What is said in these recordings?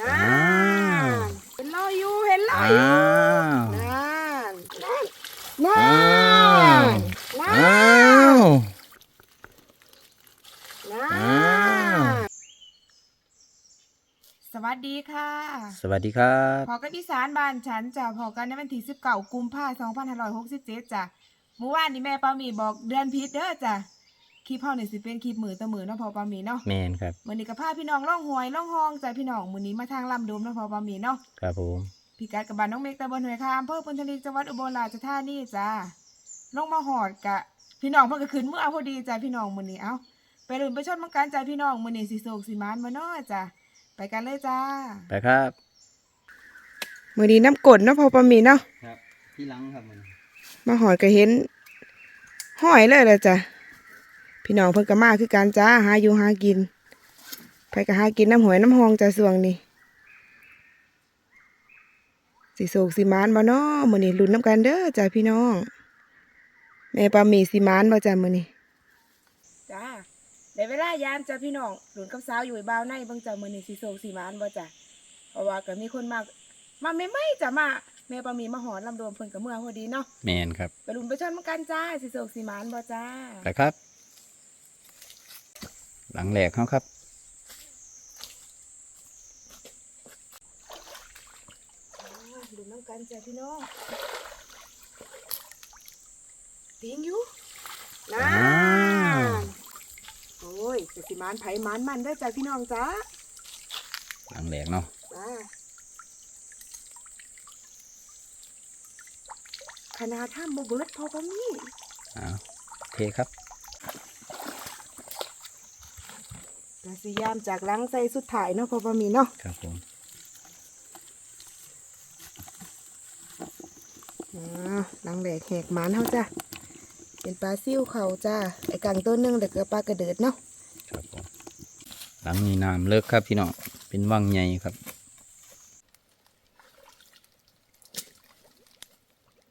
นั่อ่านเห็นรอยอยู่เห็นรออ้ายอยู่วนั่นนั่นนั่อ้าวนนั่อ้านวนั่อ้าวนสวัสดีค่ะ สวัสดีครับพอกันอีสานบ้านฉันจะพอกันในวันที่สิบเก้ากุมภาพันธ์สองพันห้าร้อยหกสิบเจ็ดจ้ะเมื่อวานนี้แม่ปามีบอกเดือนพิษเด้อจ้ะ คลิปเฮานี่สิเป็นคลิปมือต่อมือเนาะพอปามีเนาะแมนครับ มื้อนี้ก็พาพี่น้องล่องหวยล่องหองจ้ะพี่น้องมื้อนี้มาทางลำดุมเนาะพอปามีเนาะครับผมพี่กัดกับบ้านน้องเมกตะบนหวยคามอำเภอพุนทลีจังหวัดอุบลราชธานีจ้าลงมาหอดกะ พี่น้องเพิ่นก็ขึ้นมื้อเอาพอดีจ้ะพี่น้องมื้อนี้เอ้าไปลุ้นไปชมมังกันจ้ะพี่น้องมื้อนี้สิโศกสิมานบ่น้อจ้ะไปกันเลยจ้าไปครับมื้อนี้น้ำกดเนาะพอปามีเนาะครับที่หลังครับมันมาหอดก็เห็นห้อยเลยล่ะจ้ะ พี่น้องเพิ่นก็มาคือกันจ้าหาอยู่หากินไปก็หากินน้ำหอยน้ำหองจ้ะสวงนี้สิโศกสิมานบ่น้อมื้อนี้ลุ้นน้ำกันเด้อจ้ะพี่น้องแม่ปามีสิมานบ่จ้ะมื้อนี้จ้าได้เวลายามจ้ะพี่น้องลุ้นกับสาวอยู่บ้าวในเบิ่งจ้ะมื้อนี้สิโศกสิมานบ่จ้ะเพราะว่าก็มีคนมามาไม่ไม่ๆจ้ะมาแม่ปามีมาหอดลำโดมเพิ่นก็เมื่อพอดีเนาะแมนครับไปลุ้นไปชนเหมือนกันจ้าสิโศกสิหมานบ่จ้าไปครับ หลังแหลกเขาครับลุ้นน้ำกันจ้าพี่น้องติงอยู่นอ้าานวโอ้ยจะสิหมานไผหมานมันได้อจ้าพี่น้องจ้าหลังแหลกเนาะจ้าขนาดท่ามบ่เบิดพอปะมี่อ้าวโอเคครับ กสิยามจากหลังใส่สุดถ่ายเนาะพอปะมี่เนาะครับผมอ่าหลังแหลกแหกหมานเฮาจ้าเป็นปลาซิ่วเขาจ้าไอ้กังตัวหนึงเด็กก็ปลากระเดิดเนาะครับผมหลังนี้น้ำเลิกครับพี่น้องเป็นวังใหญ่ครับ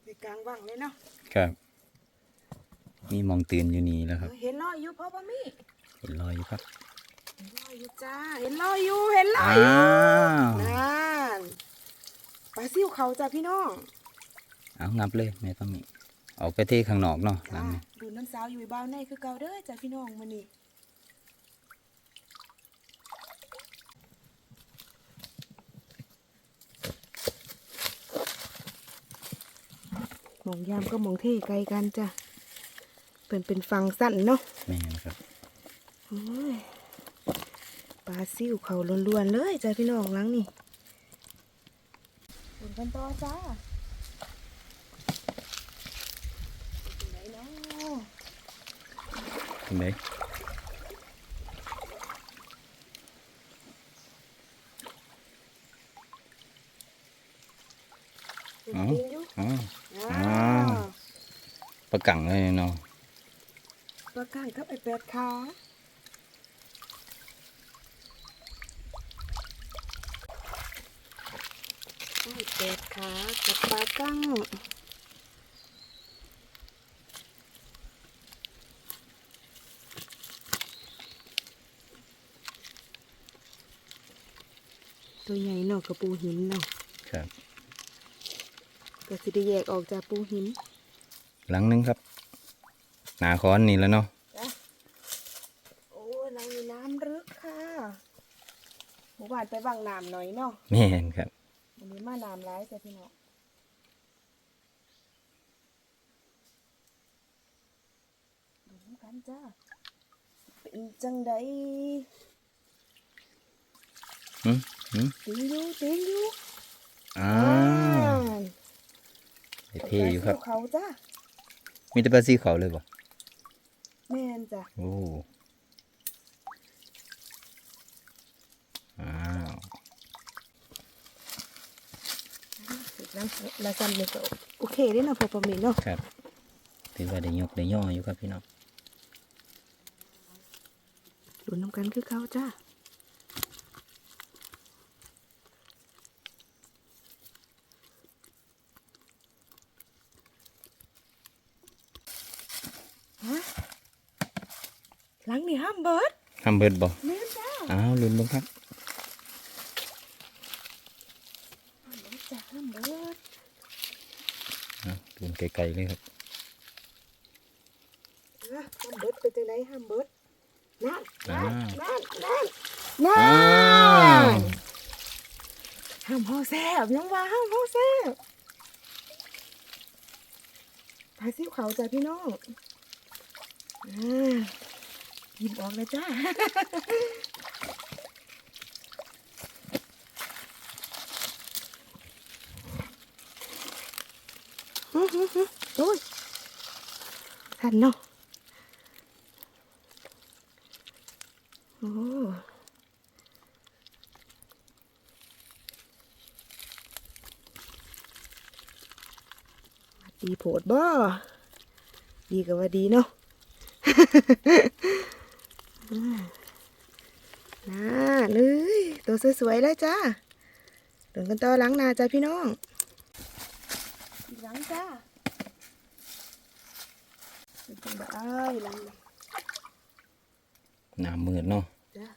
ไปกลางว่างเลยเนาะครับ มีหมองตื่นอยู่นี่แล้วครับ เห็นรอยอยู่พ่อปะมี่เห็นรอยอยู่ครับ เห็นรอยอยู่จ้า เห็นรอยอยู่ เห็นรออ้ายอยู่วนั่นปลาซิ่วเขาจ้าพี่น้องเอางับเลยแม่ต้องมีออกไปที่ข้างนอกเนาะหลัจ้างนี้ดูน้ำสาวอยู่บ้านในคือเก่าเด้อจ้าพี่น้องมานี่หมองยามก็มองเท่ไกลกันจ้ะเป็นเป็นฟังสั้นเนาะแม่นครับโอ้ยปลาซิ่วเขาล้วนๆเลยจ้าพี่น้องหลังนี่ดูกันต่อจ้าอยู่ไหนเนาะเห็นไหมดูอ๋อจริงอยู่อ๋ออ้าอ้าววประกังเลยเนาะปลาก้างกับไอแปดขาไอ แปดขากับปลาก้างตัวใหญ่เนาะกับปูหินเนาะครับก็สิได้แยกออกจากปูหิน หลังหนึงครับ หนาค้อนนี่แล้วเนาะโอ้ยลังมีน้ำลึกค่ะหมู่บ้านไปบางน้ำหน่อยเนาะแม่นครับ วันนี้มาน้ำร้ายจ้ะพี่น้องดูน้ำกันจ้า เป็นจังใดหืมหืมติงอยู่ติงอยู่อ้าวได้เท่อยู่ครับ เขาจ้ามีแต่ปลาซีเขาเลยบ่แม่นจ้ะโอ้อ้าว น้ำละซันเลยก็โอเคเด้เนาะพอประมีเนาะครับถือว่าได้ยกได้ย่ออยู่ครับพี่น้องดูน้ำกันคือเขาจ้าฮะหลังนี่ห้ามเบิดทำเบิดบ่แม่นจ้าอ้าวลุ้นเบ้างครับ จ้ะห้ามเบิด นะดู ไกลๆเลยครับอะห้ามเบิดเป็นจังไดห้ามเบิดนั่นอ่านั่นนั่นนั่นอ้านั่วนห้ามเฮาแซ่บยังว่าห้ามเฮาแซ่บพาซิวเขาจ้ะพี่น้องอ่าหยิบออกเลยจ้า อื้อหือหือ โอ้ยทันเนาะโอ้ดีโผดบ่ดีก็ว่าดีเนาะน่าเลยตัวสวยๆเลยจ้าเดินกันต่อหลังนาจ้าพี่น้อง หลังจ้าเป็นจังได้หลังหน้ามืดเนาะจ้า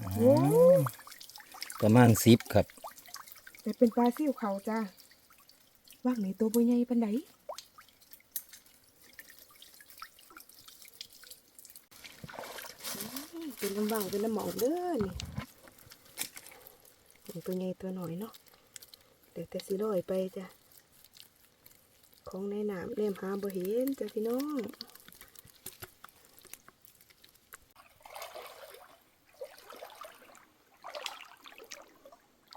อ๋อโอ้ประมาณสิบครับ แต่เป็นปลาซิ่วเขาจ้าว่างในตัวบ่ใหญ่ปานใดอืมเป็นลำบางเป็นลำหมองเด้อนี่เป็นตัวใหญ่ตัวหน่อยเนาะเดี๋ยวแต่สิลอยไปจ้ะ ของในน้ำแนมหาบ่เห็นจ้ะพี่น้อง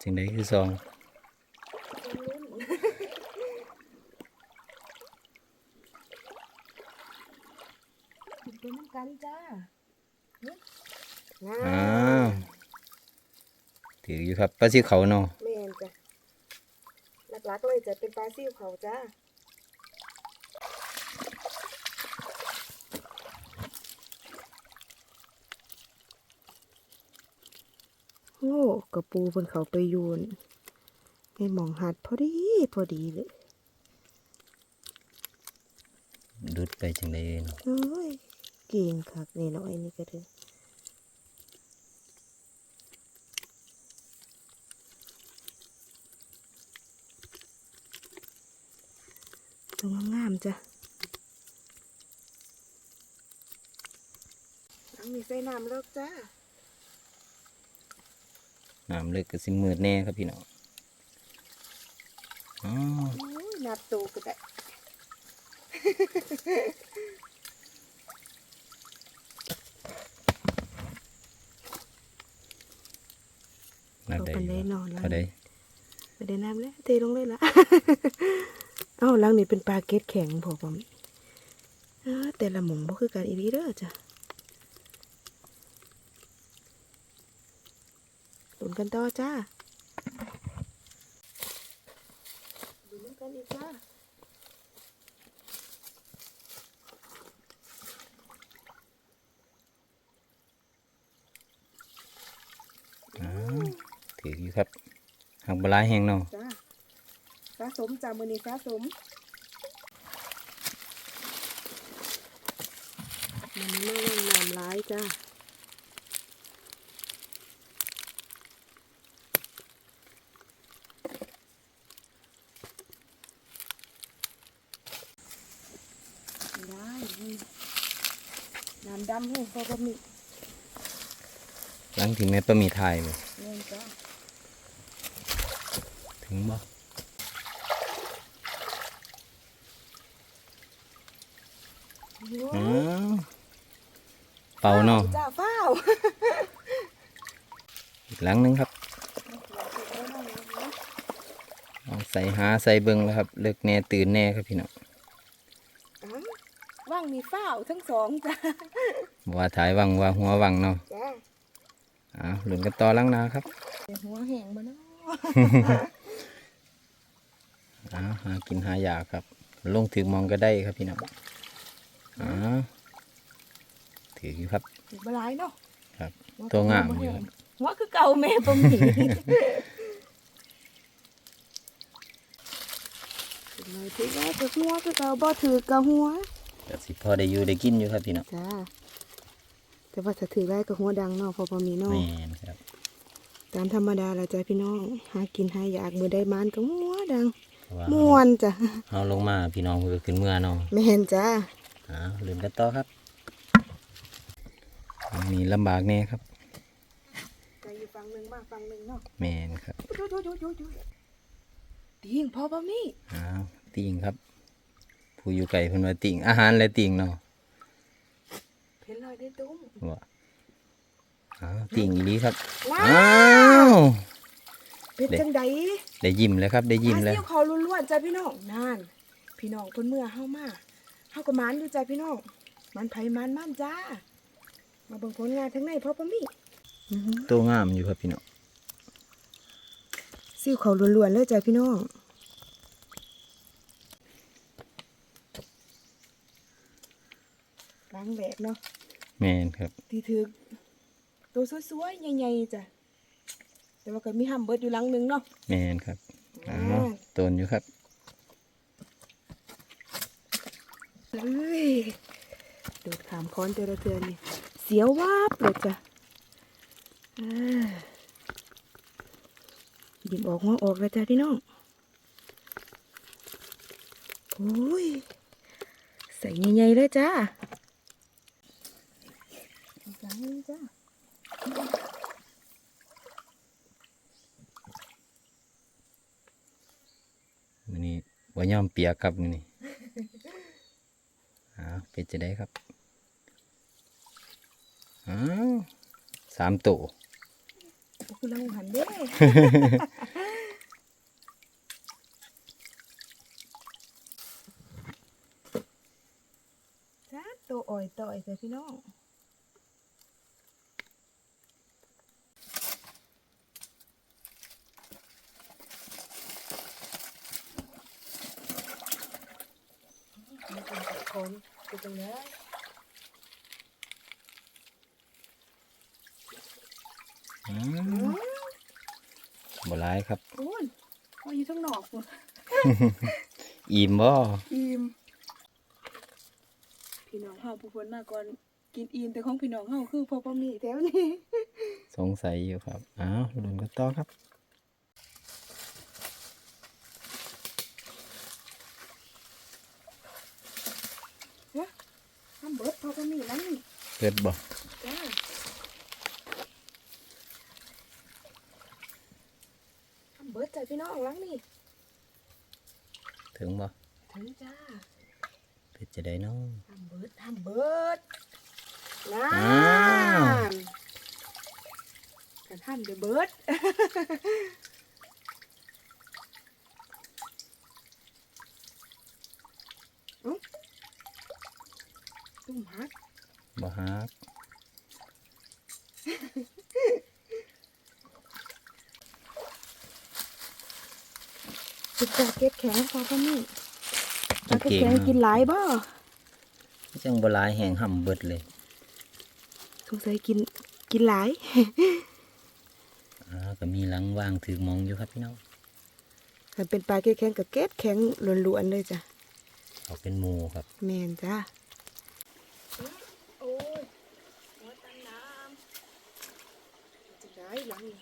สิ่งใดคือซองกินไปน้ำกันจ้านี่อ้าวถืออยู่ครับปลาซิวเขาเนาะแม่นจ้ะห ลักๆเลยจะเป็นปลาซิ่วเขาจ้าโอ้กระปูบนเขาไปโยนในหมองหัดพอดีพอดีเลยดุดไปจังใดเนาะโอ้ยเก่งคักนี่น้อยนี่ก็เถอะ ตัวงามๆจ้ะน้ำมีใส่น้ำเลิกจ้าน้ำเลึกก็สิมืดแน่ครับพี่น้องอ๋อโอ้ยนับตูก็ได้น้ำเอาใดไปเลยนอนแล้วเท่าใดไปได้น้ำแล้วเทลงเลยละ เอ้าหลังนี่เป็นปลาเกตแข็งพอผมอ้าแต่ละหมองบ่คือกันอีรีเด้อจ้ะลุ้นกันต่อจ้าลุ้นกันอีกจ้าอ๋อถืออยู่ครับหักบหลายแห้งเนาะจ้า สะสมจ้ามือนี้สะสมมันไม่ว่างน้ำร้ายจ้าได้นี่น้ำดำให้พอก็มีหลังที่แม่ปลามีทายบ่เงินจ้าถึงบ่ อ๋อ เป่าเนาะจ้าเฝ้าอีกหลังหนึงครับเอาใส่หาใส่เบิ่งแล้วครับ เลิกแน่ตื่นแน่ครับพี่น้องว่างมีเฝ้าทั้งสองจ้าว่าถ่ายวังว่าหัววังเนาะจ้าอ้าวหลุนกันต่อหลังนาครับหัวแห้งมาเนาะอ้าวหากินหายากครับ ลงถือมองก็ได้ครับพี่น้องอ้าว ถืออยู่ครับถือบหลายเนาะครับ ตัวงามอยู่ครับหัวคือเก่าแม่ปมหีเลยถือว่าถือหัวคือเก่าบ่ถือกับหัวแต่สิพอได้อยู่ได้กินอยู่ครับพี่น้องจ้าแต่ว่าถ้าถือได้ก็หัวดังเนาะพอพอมีเนาะแม่นครับแต่ามธรรมดาละจ้ะพี่น้อง หากินหาอยากมือได้มานก็มัวดังเพราะว่าม่วนจ้ะเอาลงมาพี่น้องเพื่อขึ้นเมื่อเนาะไม่เห็นจ้าอ่าลืมกันต่อครับ อันนี้ลำบากแน่ครับใจอยู่ฝั่งหนึ่งมากฝั่งหนึ่งเนาะแมนครับโยโยโยโยโยติงพ่อปะมี่อ้าวติ่งครับ ผู้อยู่ไก่เพิ่นว่าติ่งอาหารและติ่งเนาะเพนลอยได้ตุ้มว่าอ้าวติ่งอีหลีครับว้าอ้าววเป็นจังใดได้ยิ้มแล้วครับ ได้ยิ้มแล้วอาเสี่ยวเขาล้วนๆจ้ะพี่น้องนั่นพี่น้องคนเมื่อเฮามาเฮาก็หมานอยู่จ้ะพี่น้องมันไผมันมันจ้า มาเบิ่งผลงานทั้งในพ่อปะมี่ตัวงามอยู่ครับพี่น้องซิ่วเขาล้วนๆเลยจ้ะพี่น้องล้างแหลกเนาะแมนครับที่ถือตัวสวยๆใหญ่ๆจ้ะแต่ว่าก็มีห้ำเบิดอยู่หลังหนึงเนาะแมนครับอ้าอ่าวตนอยู่ครับเอ้ยโดดขามค้อนเจระเทือนนี่เสียววาบเลยจ้ะอ่าหยิบออกหัวออกแล้วจ้ะพี่น้อง โอ้ย ใส่ใหญ่ๆเลยจ้าหลังนึงจ้าวันนี้ว่ายอมเปียกครับมื้อนี้อ้าวเป็นจะได้ครับ อ้าวสามตัวโอ้คือเราหันเด้จ้าตัวอ่อยต่อยจ้ะพี่น้องนี่เป็นตะคนคือตรงนี้ อืม บ่ร้ายครับโอ้ยโอ้ยอยู่ทั้งนอกหมดอิ่มบ่อิ่มพี่น้องเฮาผู้คนมาก่อนกินอิ่มแต่ของพี่น้องเฮาคือพอปะหมีแถวนี้สงสัยอยู่ครับอ้าวลุ้นกันต่อครับทำเบิดพอปะหมีนั่นนี่เกิดบ่ จ้าทำเบิดจ้ะ พี่น้องหลังนี่ถึงบ่ถึงจ้าเป็นจะได้เน้องทำเบิดทำเบิดนั่อ้าวนกันทำเดี๋ยวเบิดเอ้าตุ้มฮักบ่ฮัก จุดจากเก็บแข็งพอปะหมีกิจากนเก็บเก่งแข็งกินเนาะหลายบ่จังบ่หลายแห้งห่ำเบิดเลย สงสัยกินกินหลายอ่าก็มีหลังว่างถือมองอยู่ครับพี่น้องมันเป็นปลาเก็บแข็งกับเก็บแข็งล้วนๆเลยจ้ะเอาเป็นหมูครับแมนจ้าโอ้ยหัวตันน้ำจะได้หลังนี่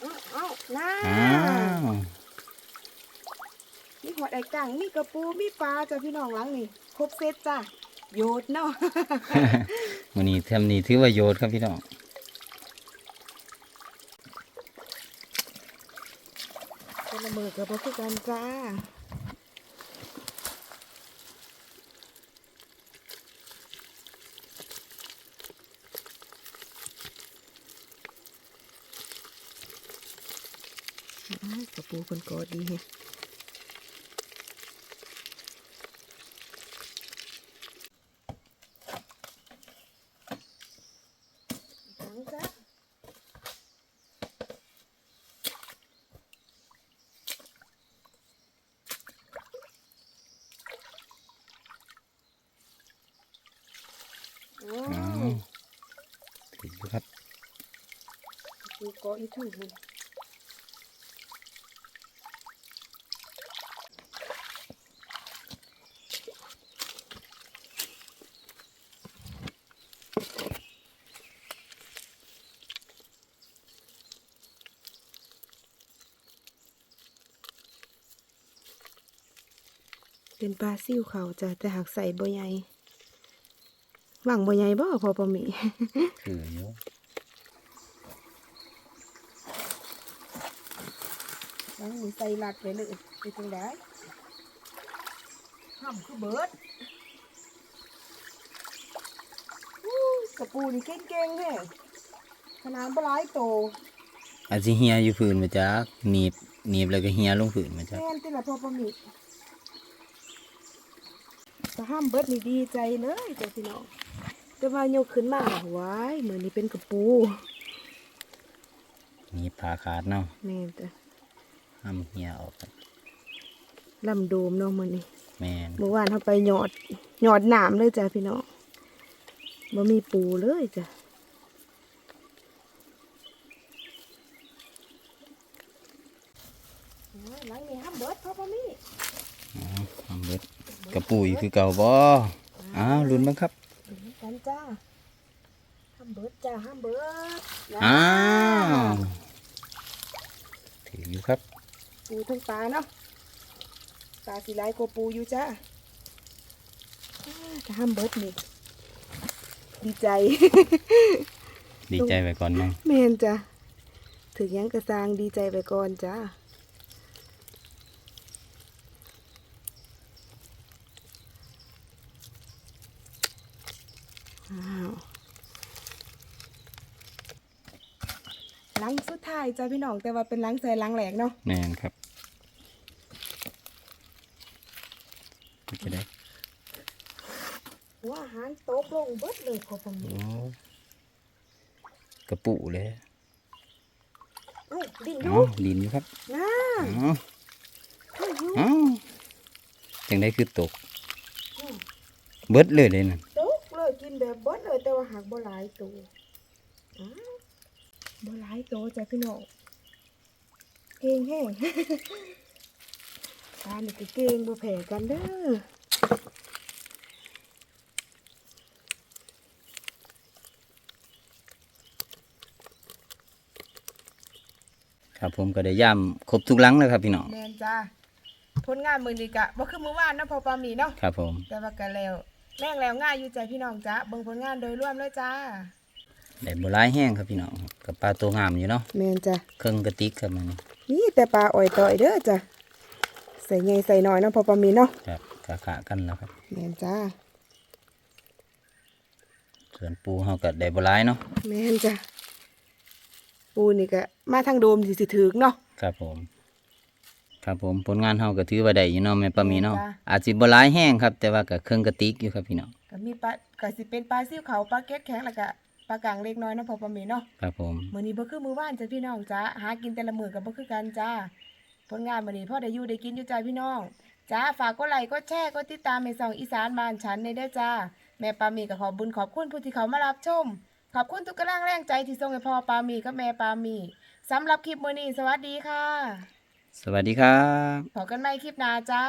เอาเอา น้าอ้าวมีหัวไอ้กังมีกระปูมีปลาจ้ะพี่น้องหลังนี่ครบเซตจ้ะโยดเนาะมื้อนี้เทำนี้ถือว่าโยดครับพี่น้องคนละมือกับพ่อคือกันจ้า อ้ายกระ ปูคนกอดีแฮะถังจ้ะโอ้อ้าวถืออยู่ครับกระปูกออีถูกเลย เป็นปลาซิ่วเขาจ้ะแต่หากใส่บ่ใหญ่หวังบ่ใหญ่บ่พอปะหมีคืออยู่ล้างมือใส่ลัดไปเลยไปตรงได้ห้ำคือเบิดอู้กระปูนี่เก่งๆแท้ขนาดปลายโตอาจสิเฮียอยู่พื้นมาจักหนีบหนีบแล้วก็เฮียลงพื้นมาจักแม่นติละพอปะหมี จะห้ามเบิดนี่ดีใจเลยจ้ะพี่น้องแต่ว่ายกขึ้นมาว้ายเหมือนนี่เป็นกระปูหนีบผ่าขาดเนาะแม่นจ้ะห้ามเฮียออกครับลำโดมเนาะมื้อนี้แม่นเมื่อวานเขาไปหยอดหยอดหนามเลยจ้ะพี่น้องบ่มีปูเลยจ้ะโอ้ยหลังนี้ห้ามเบิดพ่อพ่อมี่ อ๋อทำเบิด กระปุยคือเก่าบ่อ้าวลุ้นบ้างครับดูกันจ้าห้ามเบิดจ้าห้ามเบิดนะอ้าวถืออยู่ครับ ปูทั้งปลาเนาะปลาสีลายกว่าปูอยู่จ้าอ้าถ้าห้ามเบิดนี่ดีใจ ดีใจไว้ก่อนเนาะแมนจ้ะถึงยังกระซางดีใจไปก่อนจ้าอ้าวหลังสุดท้ายจ้าพี่น้องแต่ว่าเป็นหลังใส่หลังแหลกเนาะแม่นครับจะได้ว่าอาหารตกลงเบิดเลยขอผมโอ้กระปุเลยเอ้ยดิ่งออ๋ยู่อลินอยู่ครับน้าอ๋อเอ้ยอยู่อ๋อจังได้คือตก เบิดเลยเลยนั่นตกเลยกินแบบเบิดเลยแต่ว่าหากบ่หลายตัวอ้าว บ่หลายตัวจ้ะพี่น้องเก่งแห้งปลานี่ก็เก่งบ่แพ้กันเด้อครับผมก็ได้ย่ำครบทุกหลังแล้วครับพี่น้องแม่นจ้าผลงานมื้อนี้ก็บ่คือมื้อวานเนาะพอปลาหมีเนาะครับผมแต่ว่าก็แล้วแรงแล้วง่ายอยู่ใจพี่น้องจ้าเบิ่งผลงานโดยรวมเลยจ้าได้บัวลายแห้งครับพี่น้อง กับปลาตัวงามอยู่เนาะแม่นจ้ะเครื่องกระติกครับมันนี่แต่ปลาอ่อยต่อยเด้อจ้ะใส่ใหญ่ใส่น้อยเนาะพอปลาหมีเนาะครับกะขะกันแล้วครับแม่นจ้าส่วนปูเฮาก็ได้บัวลายเนาะแม่นจ้ะปูนี่ก็มาทางโดมสิสิถึกเนาะครับผม ครับผมผลงานเฮาก็ถือว่าได้อยู่เนาะแม่ปลาหมีเนาะจ้ะอาจสิบัวลายแห้งครับ แต่ว่าก็เครื่องกระติกอยู่ครับพี่น้องก็มีปลาก็สิเป็นปลาซิ่วเขาปลาเก็ดแข็งแล้วก็ ปลากลางเล็กน้อยเนาะพอปลาหมีเนาะครับผมมื้อนี้บ่คือมื้อวานจ้ะพี่น้องจ้าหากินแต่ละมื้อก็บ่คือกันจ้าผลงานมื้อนี้พ่อได้อยู่ได้กินอยู่จ้าพี่น้องจ้าฝากกดไลค์กดแชร์กดติดตามให้ช่องอีสานบ้านฉันในเด้อจ้า แม่ปามีก็ขอบุญขอบคุณผู้ที่เขามารับชม ขอบคุณทุกกำลังแรงใจที่ส่งให้พ่อปามีกับแม่ปามีสำหรับคลิปมื้อนี้สวัสดีค่ะ สวัสดีครับพบกันใหม่คลิปหน้าจ้า